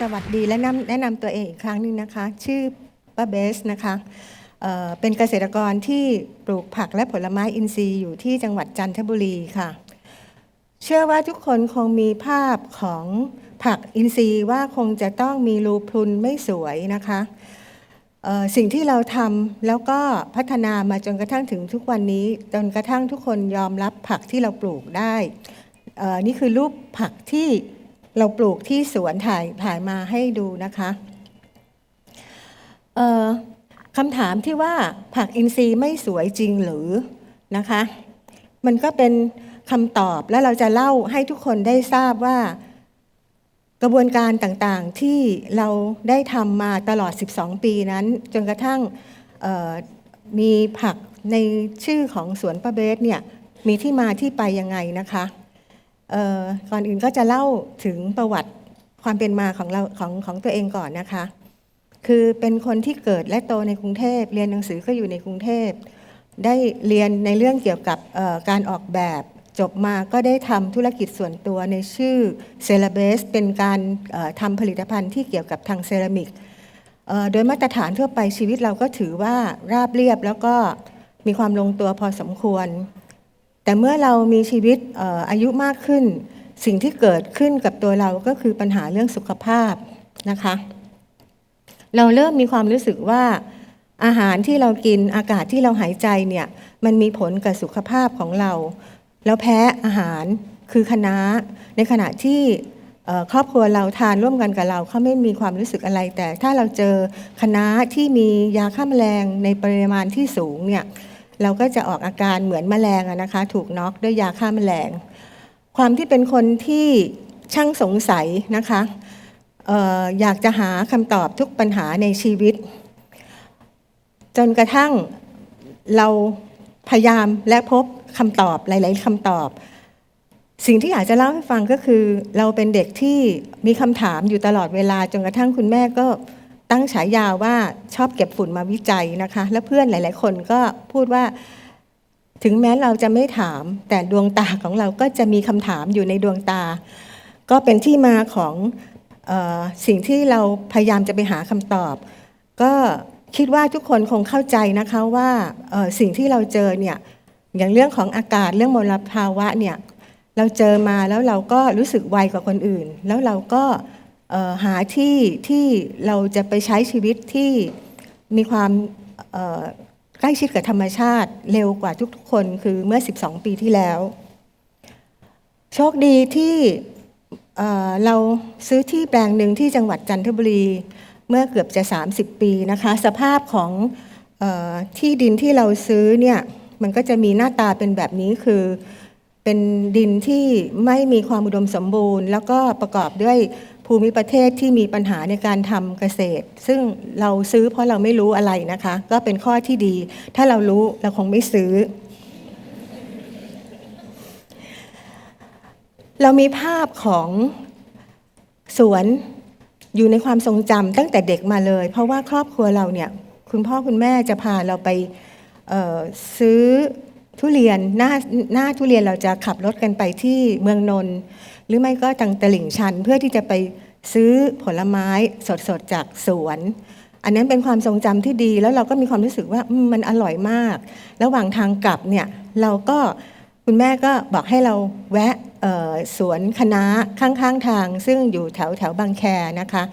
สวัสดีและนำแนะนำตัวเองอีกครั้งหนึ่งนะคะ ชื่อป้าเบสนะคะเเป็นเกษตรกรที่ปลูกผักและผลไม้อินทรีย์อยู่ที่จังหวัดจันทบุรีค่ะ เชื่อว่าทุกคนคงมีภาพของผักอินทรีย์ว่าคงจะต้องมีรูพรุนไม่สวยนะคะสิ่งที่เราทำแล้วก็พัฒนามาจนกระทั่งถึงทุกวันนี้จนกระทั่งทุกคนยอมรับผักที่เราปลูกได้ นี่คือรูปผักที่ เราปลูกที่สวนถ่ายถ่ายมาให้ดูนะคะเอ่อคำถามที่ว่าผักอินทรีย์ไม่สวยจริงหรือนะคะ มันก็เป็นคำตอบและเราจะเล่าให้ทุกคนได้ทราบว่า กระบวนการต่างๆที่เราได้ทำมาตลอด 12 ปีนั้น จนกระทั่งมีผักในชื่อของสวนป้าเบสเนี่ยมีที่มาที่ไปยังไงนะคะ ก่อนอื่นก็จะเล่าถึงประวัติความเป็นมาของเราของของตัวเองก่อนนะคะ คือเป็นคนที่เกิดและโตในกรุงเทพ เรียนหนังสือก็อยู่ในกรุงเทพ ได้เรียนในเรื่องเกี่ยวกับการออกแบบจบมาก็ได้ทำธุรกิจส่วนตัวในชื่อเซราเบสเป็นการทำผลิตภัณฑ์ที่เกี่ยวกับทางเซรามิกโดยมาตรฐานทั่วไปชีวิตเราก็ถือว่าราบเรียบแล้วก็มีความลงตัวพอสมควร แต่เมื่อเรามีชีวิตอายุมากขึ้น สิ่งที่เกิดขึ้นกับตัวเราก็คือปัญหาเรื่องสุขภาพนะคะ เราเริ่มมีความรู้สึกว่าอาหารที่เรากินอากาศที่เราหายใจเนี่ยมันมีผลกับสุขภาพของเรา แล้วแพ้อาหารคือคะน้าในขณะที่ครอบครัวเราทานร่วมกันกับเราเขาไม่มีความรู้สึกอะไร แต่ถ้าเราเจอคะน้าที่มียาฆ่าแมลงในปริมาณที่สูงเนี่ย เราก็จะออกอาการเหมือนแมลงนะคะ ถูกน็อกด้วยยาฆ่าแมลง ความที่เป็นคนที่ช่างสงสัยนะคะอออยากจะหาคำตอบทุกปัญหาในชีวิต จนกระทั่งเราพยายามและพบคำตอบหลาย ๆคำตอบ สิ่งที่อยากจะเล่าให้ฟังก็คือ เราเป็นเด็กที่มีคำถามอยู่ตลอดเวลาจนกระทั่งคุณแม่ก็ ตั้งฉายาว่าชอบเก็บฝุ่นมาวิจัยนะคะ และเพื่อนหลาย ๆ คนก็พูดว่า ถึงแม้เราจะไม่ถาม แต่ดวงตาของเราก็จะมีคำถามอยู่ในดวงตา ก็เป็นที่มาของออสิ่งที่เราพยายามจะไปหาคำตอบ ก็คิดว่าทุกคนคงเข้าใจนะคะว่าสิ่งที่เราเจอเนี่ยอย่างเรื่องของอากาศเรื่องมลภาวะเนี่ยเราเจอมาแล้วเราก็รู้สึกไวกว่าคนอื่น แล้วเราก็ หาที่ที่เราจะไปใช้ชีวิตที่มีความใกล้ชิดกับธรรมชาติเร็วกว่าทุกๆคนคือเมื่อ 12 ปีที่แล้ว โชคดีที่เอ่อเราซื้อที่แปลงหนึ่งที่จังหวัดจันทบุรีเมื่อเกือบจะ 30 ปีนะคะ สภาพของออที่ดินที่เราซื้อเนี่ยมันก็จะมีหน้าตาเป็นแบบนี้คือเป็นดินที่ไม่มีความอุดมสมบูรณ์ แล้วก็ประกอบด้วย ภูมิประเทศที่มีปัญหาในการทำเกษตร ซึ่งเราซื้อเพราะเราไม่รู้อะไรนะคะ ก็เป็นข้อที่ดี ถ้าเรารู้เราคงไม่ซื้อ เรามีภาพของสวนอยู่ในความทรงจำตั้งแต่เด็กมาเลย เพราะว่าครอบครัวเราเนี่ย คุณพ่อคุณแม่จะพาเราไปซื้อทุเรียนหน้าหน้าทุเรียนเราจะขับรถกันไปที่เมืองนนท์ หรือไม่ก็ทางตลิ่งชันเพื่อที่จะไปซื้อผลไม้สดๆจากสวน อันนั้นเป็นความทรงจำที่ดีแล้วเราก็มีความรู้สึกว่ามันอร่อยมาก ระหว่างทางกลับเนี่ยเราก็คุณแม่ก็บอกให้เราแวะสวนคณะข้างๆทาง ซึ่งอยู่แถวแถวบางแคนะคะ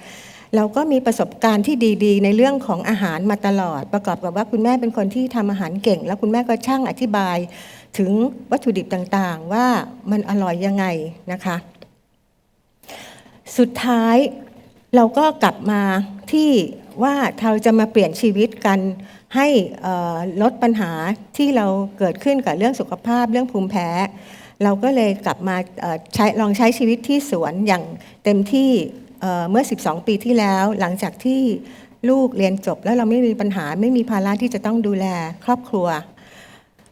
เราก็มีประสบการณ์ที่ดีๆ ในเรื่องของอาหารมาตลอด ประกอบกับว่าคุณแม่เป็นคนที่ทำอาหารเก่ง แล้วคุณแม่ก็ช่างอธิบาย ถึงวัตถุดิบต่างๆ ว่ามันอร่อยยังไงนะคะ สุดท้ายเราก็กลับมาที่ว่าเราจะมาเปลี่ยนชีวิตกันให้ลดปัญหาที่เราเกิดขึ้นกับเรื่องสุขภาพเรื่องภูมิแพ้ เราก็เลยกลับมาใช้ลองใช้ชีวิตที่สวนอย่างเต็มที่เอ่อเมื่อ 12 ปีที่แล้ว หลังจากที่ลูกเรียนจบแล้วเราไม่มีปัญหาไม่มีภาระที่จะต้องดูแลครอบครัว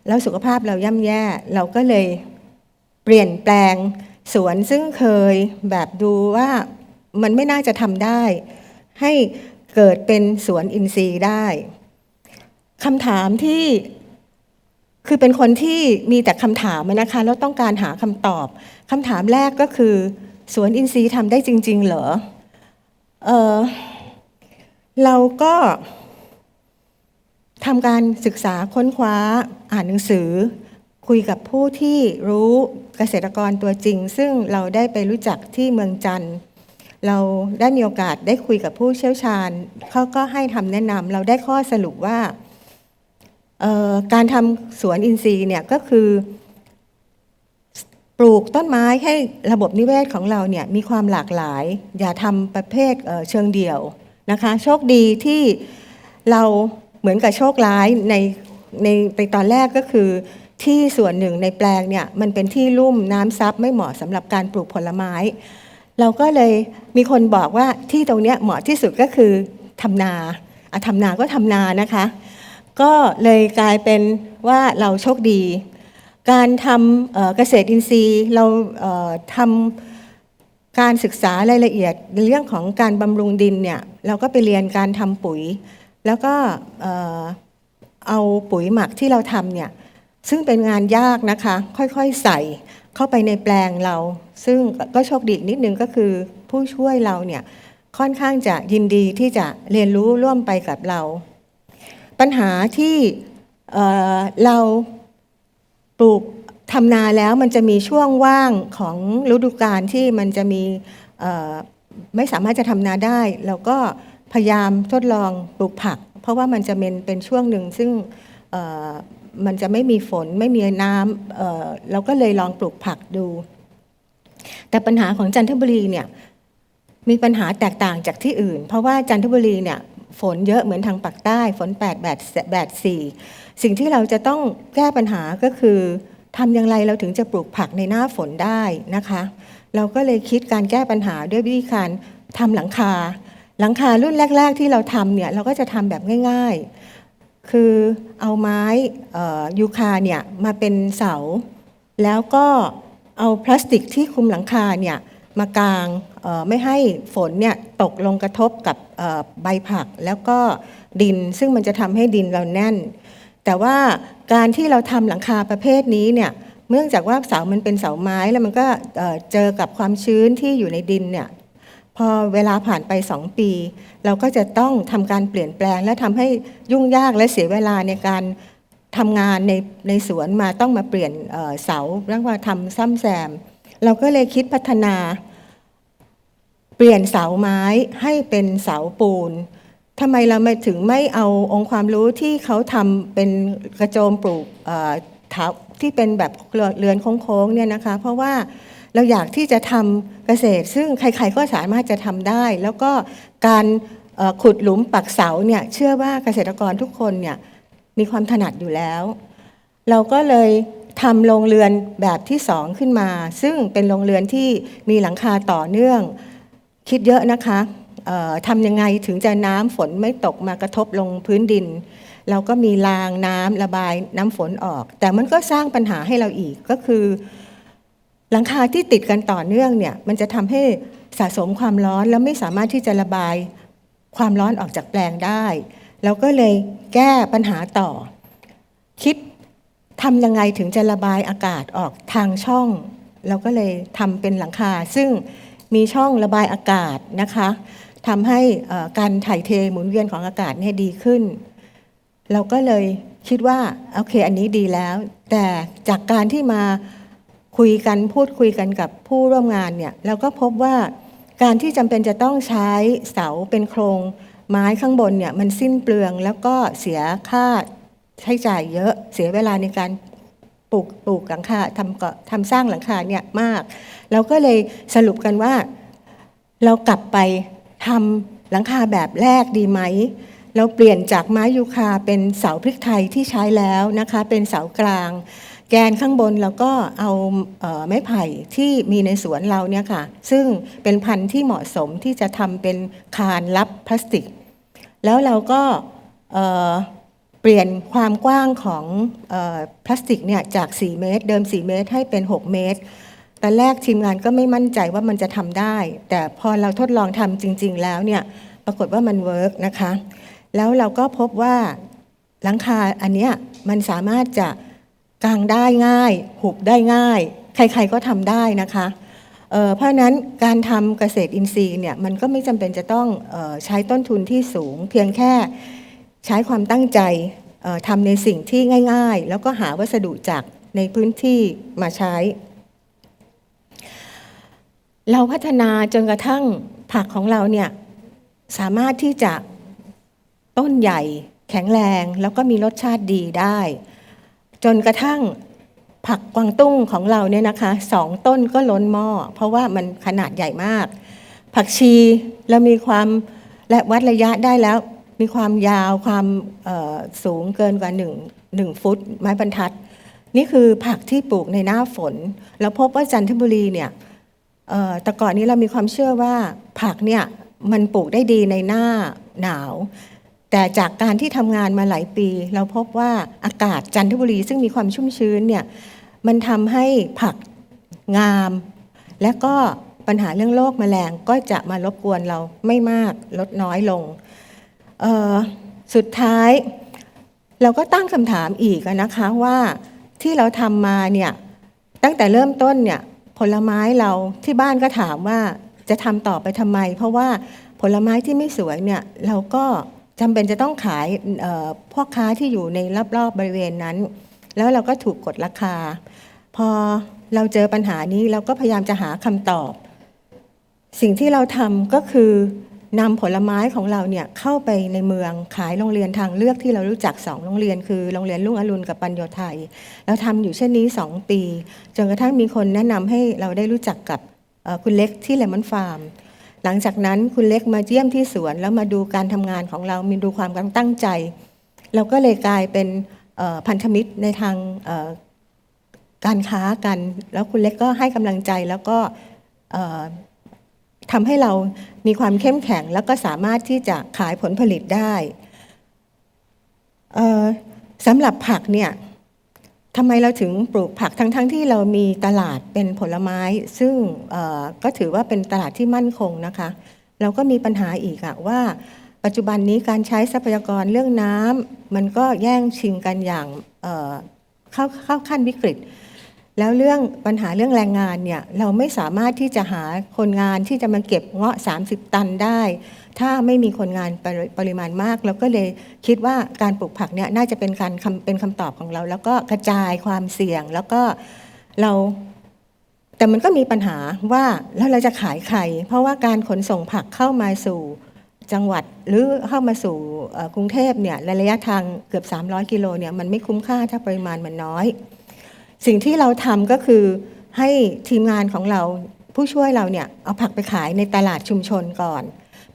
แล้วสุขภาพเราย่ำแย่ เราก็เลยเปลี่ยนแปลงสวนซึ่งเคยแบบดูว่ามันไม่น่าจะทำได้ ให้เกิดเป็นสวนอินทรีย์ได้คำถามที่คือเป็นคนที่มีแต่คำถามนะคะแล้วต้องการหาคำตอบคำถามแรกก็คือ สวนอินทรีย์ทำได้จริง ๆ เหรอเออเราก็ ทำการศึกษาค้นคว้าอ่านหนังสือ คุยกับผู้ที่รู้เกษตรกรตัวจริง ซึ่งเราได้ไปรู้จักที่เมืองจันทร์เราได้มีโอกาสได้คุยกับผู้เชี่ยวชาญเขาก็ให้คำแนะนำเราได้ข้อสรุปว่าการทำสวนอินทรีย์เนี่ยก็คือ ปลูกต้นไม้ให้ระบบนิเวศของเราเนี่ยมีความหลากหลาย อย่าทำประเภทเเชิงเดี่ยวนะคะ โชคดีที่เรา เหมือนกับโชคร้ายในในในตอนแรกก็คือที่ส่วนหนึ่งในแปลงเนี่ยมันเป็นที่ลุ่มน้ำซับไม่เหมาะสำหรับการปลูกผลไม้ เราก็เลยมีคนบอกว่าที่ตรงเนี้ยเหมาะที่สุดก็คือทำนาอะทำนาก็ทำนานะคะ ก็เลยกลายเป็นว่าเราโชคดี การทำเกษตรอินทรีย์เราทำการศึกษารายละเอียดในเรื่องของการบำรุงดินเนี่ยเราก็ไปเรียนการทำปุ๋ย แล้วก็เอาปุ๋ยหมักที่เราทำเนี่ยซึ่งเป็นงานยากนะคะ ค่อยๆใส่เข้าไปในแปลงเรา ซึ่งก็โชคดีนิดนึงก็คือผู้ช่วยเราเนี่ยค่อนข้างจะยินดีที่จะเรียนรู้ร่วมไปกับเรา ปัญหาที่เเราปลูกทำนาแล้วมันจะมีช่วงว่างของฤดูกาลที่มันจะมีไม่สามารถจะทำนาได้เราก็ พยายามทดลองปลูกผัก เพราะว่ามันจะเป็นเป็นช่วงหนึ่งซึ่งมันจะไม่มีฝนไม่มีน้ำเเราก็เลยลองปลูกผักดู แต่ปัญหาของจันทบุรีเนี่ยมีปัญหาแตกต่างจากที่อื่น เพราะว่าจันทบุรีเนี่ยฝนเยอะเหมือนทางปากใต้ ฝน8แบบแบบ4สิ่งที่เราจะต้องแก้ปัญหาก็คือทำอย่างไรเราถึงจะปลูกผักในหน้าฝนได้นะคะ เราก็เลยคิดการแก้ปัญหาด้วยวิธีการทำหลังคา หลังคารุ่นแรก ๆ ที่เราทำเนี่ยเราก็จะทำแบบง่าย ๆ คือเอาไม้ยูคาเนี่ยมาเป็นเสา แล้วก็เอาพลาสติกที่คุมหลังคาเนี่ยมากางไม่ให้ฝนเนี่ยตกลงกระทบกับใบผักแล้วก็ดิน ซึ่งมันจะทำให้ดินเราแน่น แต่ว่าการที่เราทำหลังคาประเภทนี้เนี่ยเนื่องจากว่าเสามันเป็นเสาไม้แล้วมันก็เจอกับความชื้นที่อยู่ในดินเนี่ย พอเวลาผ่านไป 2 ปี เราก็จะต้องทำการเปลี่ยนแปลง และทำให้ยุ่งยากและเสียเวลาในการทำงานในในสวนมาต้องมาเปลี่ยนเอ่อเสาแล้วมาทำซ่อมแซม เราก็เลยคิดพัฒนา เปลี่ยนเสาไม้ให้เป็นเสาปูนทำไมเราไม่ถึงไม่เอาองค์ความรู้ที่เขาทำเป็นกระโจมปลูกเอ่อเถาที่เป็นแบบเรือนโค้งๆเนี่ยนะคะ เพราะว่า เราอยากที่จะทำเกษตร ซึ่งใครๆก็สามารถจะทำได้ แล้วก็การขุดหลุมปักเสาเนี่ยเชื่อว่าเกษตรกรทุกคนเนี่ยมีความถนัดอยู่แล้ว เราก็เลยทำโรงเรือนแบบที่สองขึ้นมา ซึ่งเป็นโรงเรือนที่มีหลังคาต่อเนื่อง คิดเยอะนะคะทำยังไงถึงจะน้ำฝนไม่ตกมากระทบลงพื้นดิน เราก็มีรางน้ำระบายน้ำฝนออก แต่มันก็สร้างปัญหาให้เราอีกก็คือ หลังคาที่ติดกันต่อเนื่องเนี่ยมันจะทำให้สะสมความร้อนแล้วไม่สามารถที่จะระบายความร้อนออกจากแปลงได้เราก็เลยแก้ปัญหาต่อ คิดทำยังไงถึงจะระบายอากาศออกทางช่อง เราก็เลยทำเป็นหลังคา ซึ่งมีช่องระบายอากาศนะคะทำให้การถ่ายเทหมุนเวียนของอากาศเนี่ยดีขึ้น เราก็เลยคิดว่าโอเคอันนี้ดีแล้ว แต่จากการที่มา คุยกันพูดคุยกันกับผู้ร่วมงานเนี่ยเราก็พบว่าการที่จำเป็นจะต้องใช้เสาเป็นโครงไม้ข้างบนเนี่ยมันสิ้นเปลืองแล้วก็เสียค่าใช้จ่ายเยอะเสียเวลาในการปลูกปลูกหลังคาทำก่อทำสร้างหลังคาเนี่ยมาก เราก็เลยสรุปกันว่า เรากลับไปทำหลังคาแบบแรกดีไหม เราเปลี่ยนจากไม้ยูคาเป็นเสาพริกไทยที่ใช้แล้วนะคะ เป็นเสากลาง แกนข้างบนเราก็เอาเออไม้ไผ่ที่มีในสวนเราเนี่ยค่ะ ซึ่งเป็นพันธุ์ที่เหมาะสมที่จะทำเป็นคานรับพลาสติก แล้วเราก็เปลี่ยนความกว้างของออพลาสติกเนี่ยจาก 4 เมตร เดิม 4 เมตรให้เป็น 6 เมตรตอนแรกทีมงานก็ไม่มั่นใจว่ามันจะทำได้ แต่พอเราทดลองทำจริง ๆ แล้วเนี่ยปรากฏว่ามันเวิร์กนะคะ แล้วเราก็พบว่าหลังคาอันเนี้ยมันสามารถจะ กางได้ง่าย หุบได้ง่าย ใครๆก็ทำได้นะคะเเพราะนั้นการทำเกษตรอินทรีย์เนี่ยมันก็ไม่จำเป็นจะต้องออใช้ต้นทุนที่สูง เพียงแค่ใช้ความตั้งใจทำในสิ่งที่ง่าย ๆ แล้วก็หาวัสดุจากในพื้นที่มาใช้ เราพัฒนาจนกระทั่งผักของเราเนี่ยสามารถที่จะต้นใหญ่แข็งแรงแล้วก็มีรสชาติดีได้ จนกระทั่งผักกวางตุ้งของเราเนี่ยนะคะสองต้นก็ล้นหม้อเพราะว่ามันขนาดใหญ่มาก ผักชีเรามีความและวัดระยะได้แล้ว มีความยาวความสูงเกินกว่าหนึ่งหนึ่งฟุต ไม้บรรทัด นี่คือผักที่ปลูกในหน้าฝนแล้วพบว่าจันทบุรีเนี่ยแต่ก่อนนี้เรามีความเชื่อว่าผักเนี่ยมันปลูกได้ดีในหน้าหนาว แต่จากการที่ทำงานมาหลายปี เราพบว่าอากาศจันทบุรีซึ่งมีความชุ่มชื้นเนี่ยมันทำให้ผักงาม และก็ปัญหาเรื่องโรคแมลงก็จะมารบกวนเราไม่มากลดน้อยลง สุดท้ายเราก็ตั้งคำถามอีกนะคะว่าที่เราทำมาเนี่ยตั้งแต่เริ่มต้นเนี่ยผลไม้เราที่บ้านก็ถามว่าจะทำต่อไปทำไม เพราะว่าผลไม้ที่ไม่สวยเนี่ยเราก็ จำเป็นจะต้องขายพ่อค้าที่อยู่ในรอบๆบริเวณนั้น แล้วเราก็ถูกกดราคา พอเราเจอปัญหานี้เราก็พยายามจะหาคำตอบ สิ่งที่เราทำก็คือนำผลไม้ของเราเนี่ยเข้าไปในเมืองขายโรงเรียนทางเลือกที่เรารู้จักสองโรงเรียน คือโรงเรียนรุ่งอรุณกับปัญโยไทยเราทำอยู่เช่นนี้ 2 ปี จนกระทั่งมีคนแนะนำให้เราได้รู้จักกับคุณเล็กที่เลมอนฟาร์ม หลังจากนั้นคุณเล็กมาเยี่ยมที่สวน แล้วมาดูการทำงานของเรามีดูความตั้งใจ เราก็เลยกลายเป็นพันธมิตรในทางการค้ากัน แล้วคุณเล็กก็ให้กำลังใจแล้วก็ทำให้เรามีความเข้มแข็ง แล้วก็สามารถที่จะขายผลผลิตได้สำหรับผักเนี่ย ทำไมเราถึงปลูกผักทั้งๆทที่เรามีตลาดเป็นผลไม้ ซึ่งก็ถือว่าเป็นตลาดที่มั่นคงนะคะ เราก็มีปัญหาอีกอะว่าปัจจุบันนี้การใช้ทรัพยากรเรื่องน้ำมันก็แย่งชิงกันอย่างเข้าเข้าขั้นวิกฤต แล้วเรื่องปัญหาเรื่องแรงงานเนี่ยเราไม่สามารถที่จะหาคนงานที่จะมาเก็บเงาะ 30 ตันได้ ถ้าไม่มีคนงานปรปริมาณมากเราก็เลยคิดว่าการปลูกผักเนี่ยน่าจะเป็นการเป็นคำตอบของเรา แล้วก็กระจายความเสี่ยงแล้วก็เราแต่มันก็มีปัญหาว่าแล้วเราจะขายใคร เพราะว่าการขนส่งผักเข้ามาสู่จังหวัดหรือเข้ามาสู่กรุงเทพเนี่ยระยะทางเกือบ 300 กิโลเนี่ยมันไม่คุ้มค่าถ้าปริมาณมันน้อย สิ่งที่เราทำก็คือให้ทีมงานของเราผู้ช่วยเราเนี่ยเอาผักไปขายในตลาดชุมชนก่อน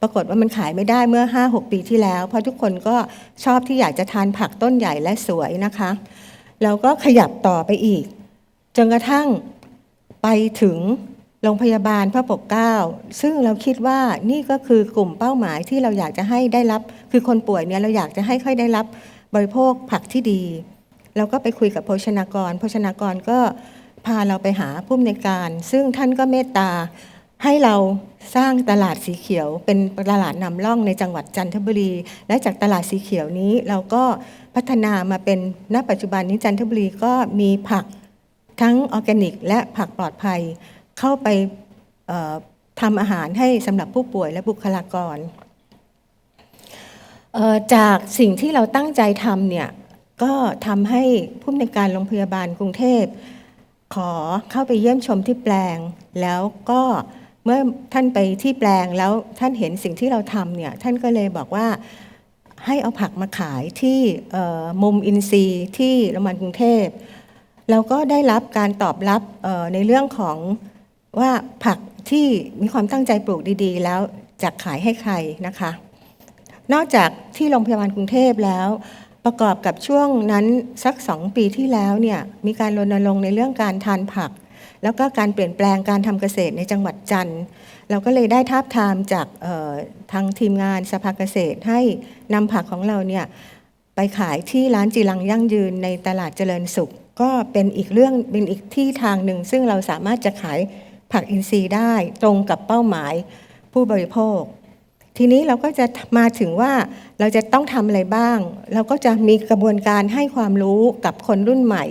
ปรากฏว่ามันขายไม่ได้เมื่อ 5-6 ปีที่แล้ว เพราะทุกคนก็ชอบที่อยากจะทานผักต้นใหญ่และสวยนะคะเราก็ขยับต่อไปอีก จนกระทั่งไปถึงโรงพยาบาลพระปกเกล้าซึ่งเราคิดว่านี่ก็คือกลุ่มเป้าหมายที่เราอยากจะให้ได้รับ คือคนป่วยเนี่ยเราอยากจะให้ค่อยได้รับบริโภคผักที่ดี เราก็ไปคุยกับโภชนากรโภชนากรก็พาเราไปหาผู้อำนวยการ ซึ่งท่านก็เมตตาให้เราสร้างตลาดสีเขียว เป็นตลาดนำร่องในจังหวัดจันทบุรี และจากตลาดสีเขียวนี้เราก็พัฒนามาเป็นณปัจจุบันนี้จันทบุรีก็มีผักทั้งออร์แกนิก และผักปลอดภัย เข้าไปทำอาหารให้สำหรับผู้ป่วยและบุคลากร จากสิ่งที่เราตั้งใจทำเนี่ย ก็ทำให้ผู้อำนวยการโรงพยาบาลกรุงเทพ ขอเข้าไปเยี่ยมชมที่แปลง แล้วก็เมื่อท่านไปที่แปลงแล้วท่านเห็นสิ่งที่เราทำเนี่ยท่านก็เลยบอกว่าให้เอาผักมาขายที่มุมอินซีที่โรงพยาบาลกรุงเทพเราก็ได้รับการตอบรับในเรื่องของว่าผักที่มีความตั้งใจปลูกดีๆ แล้วจะขายให้ใครนะคะ นอกจากที่โรงพยาบาลกรุงเทพแล้ว ประกอบกับช่วงนั้นสักสองปีที่แล้วเนี่ยมีการรณรงค์ในเรื่องการทานผัก แล้วก็การเปลี่ยนแปลงการทำเกษตรในจังหวัดจันทร์เราก็เลยได้ทาบทามจากทางทีมงานสภาเกษตรให้นำผักของเราเนี่ยไปขายที่ร้านจีรังยั่งยืนในตลาดเจริญสุข ก็เป็นอีกเรื่องเป็นอีกที่ทางหนึ่ง ซึ่งเราสามารถจะขายผักอินทรีย์ได้ตรงกับเป้าหมายผู้บริโภค ทีนี้เราก็จะมาถึงว่าเราจะต้องทำอะไรบ้าง เราก็จะมีกระบวนการให้ความรู้กับคนรุ่นใหม่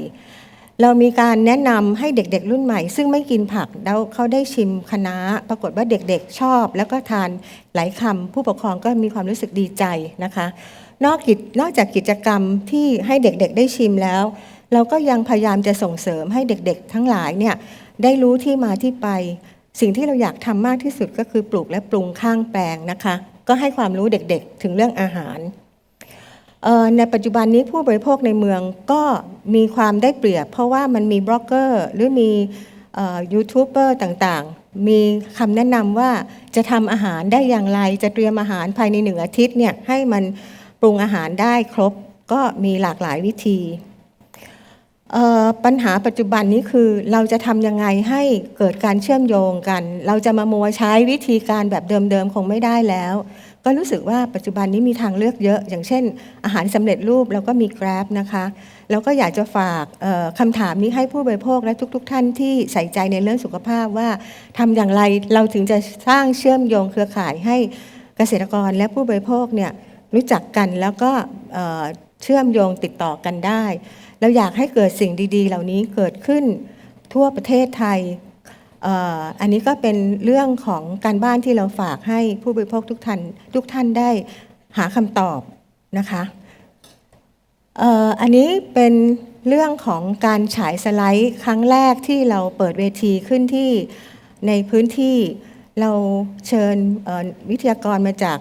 เรามีการแนะนำให้เด็กๆรุ่นใหม่ ซึ่งไม่กินผักแล้วเขาได้ชิมคะน้าปรากฏว่าเด็กๆชอบ แล้วก็ทานหลายคำผู้ปกครองก็มีความรู้สึกดีใจนะคะ นอกกิจนอกจากกิจกรรมที่ให้เด็กๆได้ชิมแล้ว เราก็ยังพยายามจะส่งเสริมให้เด็กๆ ทั้งหลายเนี่ยได้รู้ที่มาที่ไป สิ่งที่เราอยากทำมากที่สุดก็คือปลูกและปรุงข้างแปลงนะคะ ก็ให้ความรู้เด็กๆ ถึงเรื่องอาหาร ในปัจจุบันนี้ผู้บริโภคในเมืองก็มีความได้เปรียบ เพราะว่ามันมีบล็อกเกอร์หรือมียูทูบเบอร์ต่างๆ มีคำแนะนำว่าจะทำอาหารได้อย่างไร จะเตรียมอาหารภายในหนึ่งอาทิตย์เนี่ยให้มันปรุงอาหารได้ครบก็มีหลากหลายวิธี ปัญหาปัจจุบันนี้คือเราจะทำยังไงให้เกิดการเชื่อมโยงกัน เราจะมามัวใช้วิธีการแบบเดิมๆ คงไม่ได้แล้ว ก็รู้สึกว่าปัจจุบันนี้มีทางเลือกเยอะ อย่างเช่น อาหารสำเร็จรูปแล้วก็มี Grab นะคะแล้วก็อยากจะฝากคำถามนี้ให้ผู้บริโภคและทุกๆทท่านที่ใส่ใจในเรื่องสุขภาพว่าทำอย่างไรเราถึงจะสร้างเชื่อมโยงเครือข่ายให้เกษตรกรและผู้บริโภคเนี่ยรู้จักกันแล้วก็เชื่อมโยงติดต่อกันได้ เราอยากให้เกิดสิ่งดี ๆ เหล่านี้เกิดขึ้นทั่วประเทศไทยอ,อ,อันนี้ก็เป็นเรื่องของการบ้านที่เราฝากให้ผู้บริโภคทุกท่านทุกท่านได้หาคำตอบนะคะอันนี้เป็นเรื่องของการฉายสไลด์ครั้งแรกที่เราเปิดเวทีขึ้นที่ในพื้นที่เราเชิญวิทยากรมาจาก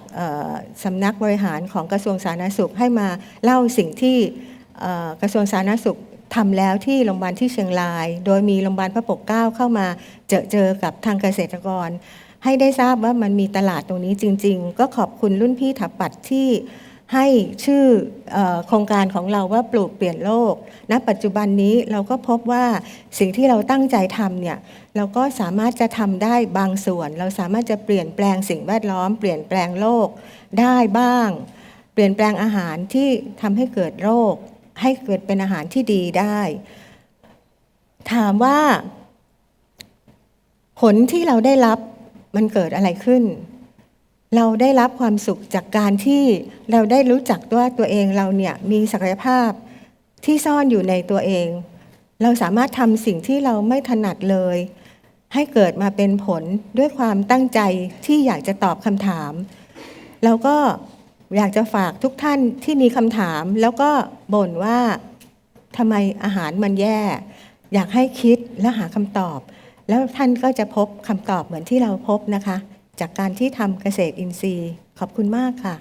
สำนักบริหารของกระทรวงสาธารณสุขให้มาเล่าสิ่งที่ กระทรวงสาธารณสุขทำแล้วที่โรงพยาบาลที่เชียงราย โดยมีโรงพยาบาลพระปกเกล้าเข้ามาเจอเจอกับทางเกษตรกร ให้ได้ทราบว่ามันมีตลาดตรงนี้จริง ๆ ก็ขอบคุณรุ่นพี่ถับปัดที่ให้ชื่อออโครงการของเราว่าปลูกเปลี่ยนโลก ณ ปัจจุบันนี้เราก็พบว่าสิ่งที่เราตั้งใจทำเนี่ยเราก็สามารถจะทำได้บางส่วน เราสามารถจะเปลี่ยนแปลงสิ่งแวดล้อม เปลี่ยนแปลงโลกได้บ้าง เปลี่ยนแปลงอาหารที่ทำให้เกิดโรค ให้เกิดเป็นอาหารที่ดีได้ ถามว่า ผลที่เราได้รับมันเกิดอะไรขึ้น เราได้รับความสุขจากการที่เราได้รู้จักว่าตัวเองเราเนี่ยมีศักยภาพที่ซ่อนอยู่ในตัวเอง เราสามารถทำสิ่งที่เราไม่ถนัดเลย ให้เกิดมาเป็นผลด้วยความตั้งใจที่อยากจะตอบคำถาม แล้วก็ อยากจะฝากทุกท่านที่มีคำถามแล้วก็บ่นว่าทำไมอาหารมันแย่ อยากให้คิดและหาคำตอบ แล้วท่านก็จะพบคำตอบเหมือนที่เราพบนะคะ จากการที่ทำเกษตรอินทรีย์ ขอบคุณมากค่ะ